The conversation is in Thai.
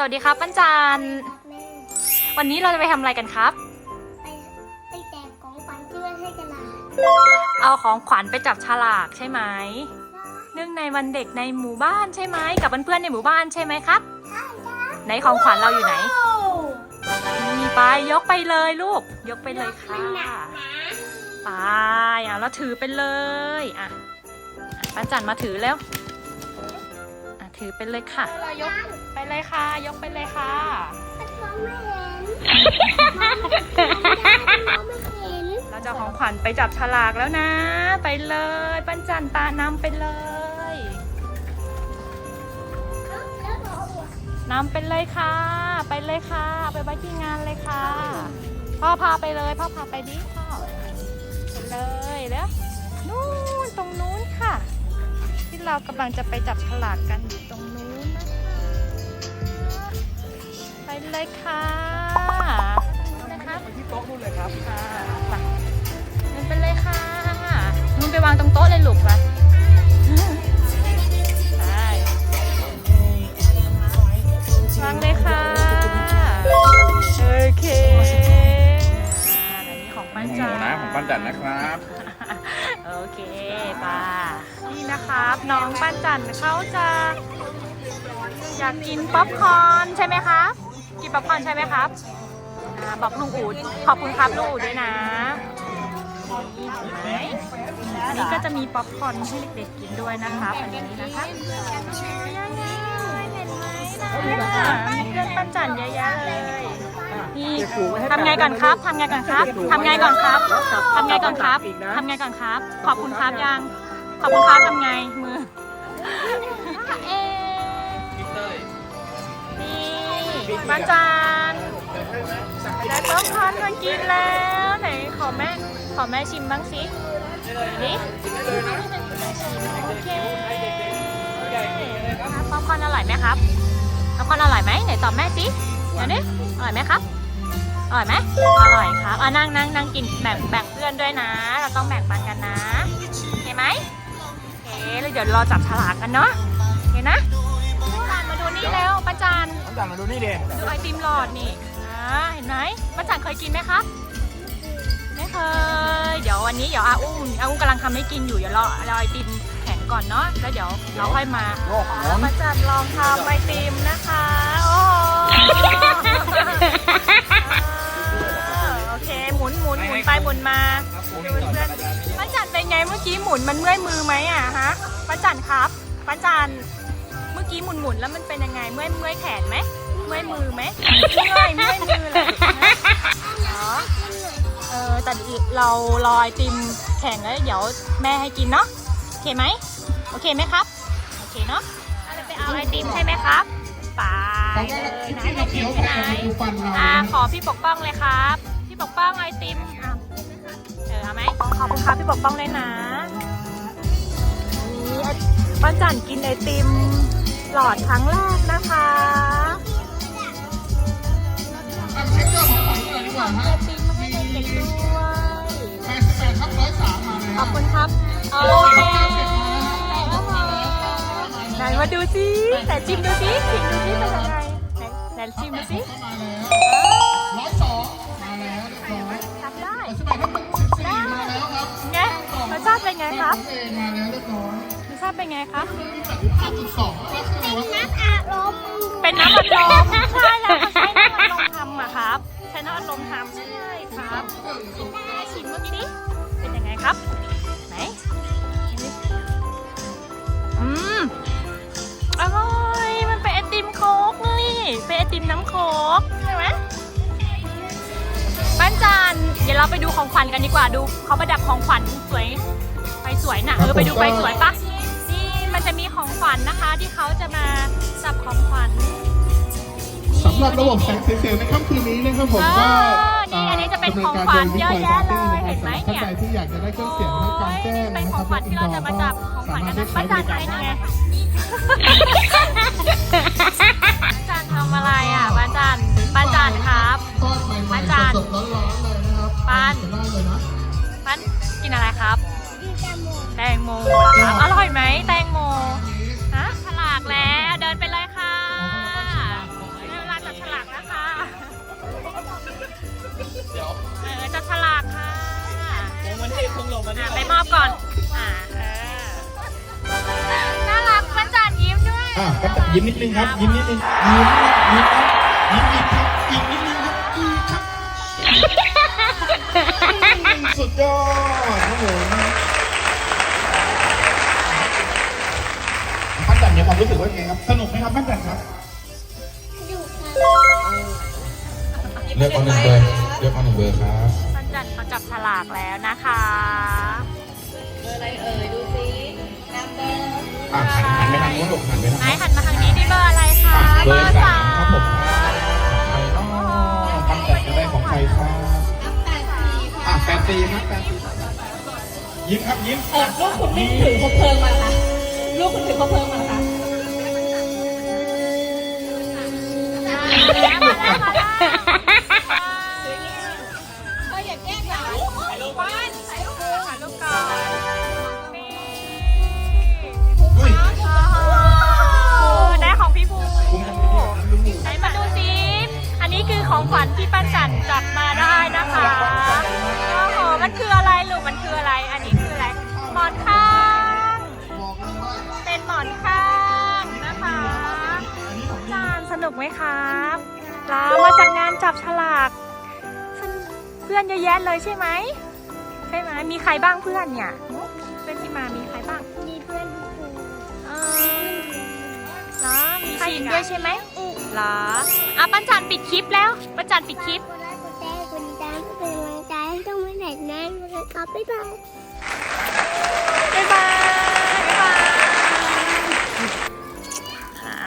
สวัสดีครับปั้นจันแม่วันนี้เราจะไปทำอะไรกันครับ ไปไปแจกของขวัญที่บ้านให้กันหลานเอาของขวัญไปจับฉลากใช่ไหมเนื่องในวันเด็กในหมู่บ้านใช่ไหมกับเพื่อนๆในหมู่บ้านใช่ไหมครับใช่จ้าไหนของขวัญเราอยู่ไหนโอ้มีไปยกไปเลยลูก ยกไปเลยค่ะมันหนักนะไปอะเราถือไปเลยอะอะปั้นจันมาถือแล้วอะ ถือไปเลยค่ะเรายกไปเลยค่ะ ยกไปเลยค่ะมองไม่เห็นมองไม่เห็นเราจะเอาของขวัญไปจับฉลากแล้วนะ ไปเลยปั้นจันตานำไปเลยแล้วหนูเอาหัวนำไปเลยค่ะ ไปเลยค่ะ ไปไว้ที่งานเลยค่ะ พ่อพาไปเลย พ่อพาไปดิ เรากำลังจะไปจับฉลากกันอยู่ตรงนู้นนะคะ ไปเลยค่ะนะครับที่โต๊ะนู่นเลยครับค่ะไปนู่นไปเลยค่ะนู่นไปวางตรงโต๊ะเลยลูกไปไปวางเลยค่ะ โอเคอ่าอันนี้ของปั้นหมูจันนะของปั้นจันนะครับ โอเคป่านี่นะครับน้องปั้นจันเขาจะอยากกินป๊อปคอร์นใช่ไหมครับ กินป๊อปคอร์นใช่ไหมครับอ่าบอกลุงอูดขอบคุณครับลุงอูดด้วยนะนี่เห็นไหมอันนี้ก็จะมีป๊อปคอร์นให้เด็กๆกินด้วยนะครับอันนี้นะครับยังไงเห็นไหมนะมีเพื่อนปั้นจันเยอะแย ทำไงก่อนครับทำไงก่อนครับทำไงก่อนครับทำไงก่อนครับทำไงก่อนครับ ขอบคุณครับยัง ขอบคุณครับทำไงมือเอ๊นี่ป้าจานได้ป๊อปคอร์นมากินแล้วไหนขอแม่ขอแม่ชิมบ้างสินี่ชิมโอเคป๊อปคอร์นอร่อยไหมครับป๊อปคอร์นอร่อยไหมไหนตอบแม่สิเดี๋ยวนี้อร่อยไหมครับ อร่อยไหมอร่อยครับอะนั่งนั่งนั่งกินแบ่งแบ่งเพื่อนด้วยนะ เราต้องแบ่งปันกันนะเห็นไหมโอเคแล้วเดี๋ยวรอจับฉลากกันเนาะเห็นนะป้าจันมาดูนี่แล้วป้าจันปั้นจันมาดูนี่เด็ดูไอติมหลอดนี่อ่าเห็นไหมป้าจันเคยกินไหมครับไม่เคยเดี๋ยววันนี้เดี๋ยวอาอุ้มอาอุ้มกำลังทำให้กินอยู่เดี๋ยวรอรอไอติมแข็งก่อนเนาะแล้วเดี๋ยวเราค่อยมาโลกหมุนป้าจันลองทำไอติมนะคะ โอเคหมุนหมุนหมุนไปหมุนมาดูเพื่อนป้าจันเป็นไงเมื่อกี้หมุนมันเมื่อยมือไหมอะฮะป้าจันครับป้าจันเมื่อกี้หมุนหมุนแล้วมันเป็นยังไงเมื่อยเมื่อยแขนไหมเมื่อยมือไหมเมื่อยเมื่อยมือเลยเหรอเออแต่เรารอไอติมแข่งแล้วเดี๋ยวแม่ให้กินเนาะโอเคไหมโอเคไหมครับโอเคเนาะเราไปเอาไอติมใช่ไหมครับ ไปเลยนไอติมที่ไหนอ่าขอพี่ปกป้องเลยครับ พี่ปกป้องไอติมเออเอาไหมขอบคุณครับพี่ปกป้องเลยนะนี่ป้าจันกินไอติมหลอดครั้งแรกนะคะ สิไหนจิ้มดูสิจิ้มดูสิเป็นยังไงไหนไหนจิ้มดูสิมาแล้ว102มาแล้วเรียบร้อยทำได้81ทับ14มาแล้วครับไงรสชาติเป็นไงครับเอมาแล้วเรียบร้อยรสชาติเป็นไงครับ5.2ก็คือว่าน้ำอาบลมเป็นน้ำอัดลมใช่แล้วเขาใช้น้ำอัดลมทำอะครับใช้น้ำอัดลมทำใช่ครับแม่ชิมเมื่อกี้ดิเป็นยังไงครับ ติมน้ำโค้กใช่ไหมป้านจันเดี๋ยวเราไปดูของขวัญกันดีกว่าดูเขาประดับของขวัญสวยไฟสวยน่ะเออไปดูไฟสวยปะนี่มันจะมีของขวัญนะคะ ที่เขาจะมาจับของขวัญสำหรับระบบแสงสีเสียงในค่ำคืนนี้นะครับผมก็เออ นี่อันนี้จะเป็นของขวัญเยอะแยะเลยเห็นไหมเนี่ยท่านใดที่อยากจะได้เครื่องเสียงให้กางแจ้งเป็นของขวัญที่เราจะมาจับของขวัญกันนะป้าจันไหนไงป้าจันทำอะไรอะป้าจันป้าจันครับทอดใหม่ๆสดๆร้อนๆเลยนะครับปานจะได้เลยนป้ากินอะไรครับดีจังหมแตงโมครับอร่อยไหมแตงโม ก็จะยิ้มนิดนึงครับ ยิ้มนิดนึงยิ้มนะยิ้มนะยิ้มอีกครับอีกนิดนึงครับอีกครับสุดยอดครับผมปั้นจันเนี่ยความรู้สึกว่าไงครับสนุกไหมครับปั้นจันครับอยู่ค่ะเลือกเอาหนึ่งเบอร์เลือกเอาหนึ่งเบอร์ครับปั้นจันเขาจับฉลากแล้วนะคะอะหันหัน ไปทางโน้นลูกหันไปทางไหนโน้นหันมาทางนี้ดิเบอร์อะไรคะอะเบอร์สามครับผมใครเนาะปั้นจันจะได้ของใครครับอะแปดสี่ครับแปดสี่ยิ้มครับยิ้มเออลูกคุณไม่ถือคบเพลิงมาค่ะลูกคุณถือคบเพลิงมาค่ะแล้วมาแล้วมาแล้ว ปั้นจันจัดมาได้นะคะโอ้โหมันคืออะไรลูกมันคืออะไร อันนี้คืออะไร หมอนข้าง เป็นหมอนข้างนะคะจานสนุกไหมครับเรามาจากงานจับฉลากสนุกเพื่อนเยอะแยะเลยใช่ไหมใช่ไหมมีใครบ้างเพื่อนเนี่ย เพื่อนที่มามีใครบ้าง มีเพื่อนครูเออเหรอมีใครอีกด้วยใช่ไหมเหรออะปันจันปิดคลิปแล้วปันจันปิดคลิปก เพื่อเป็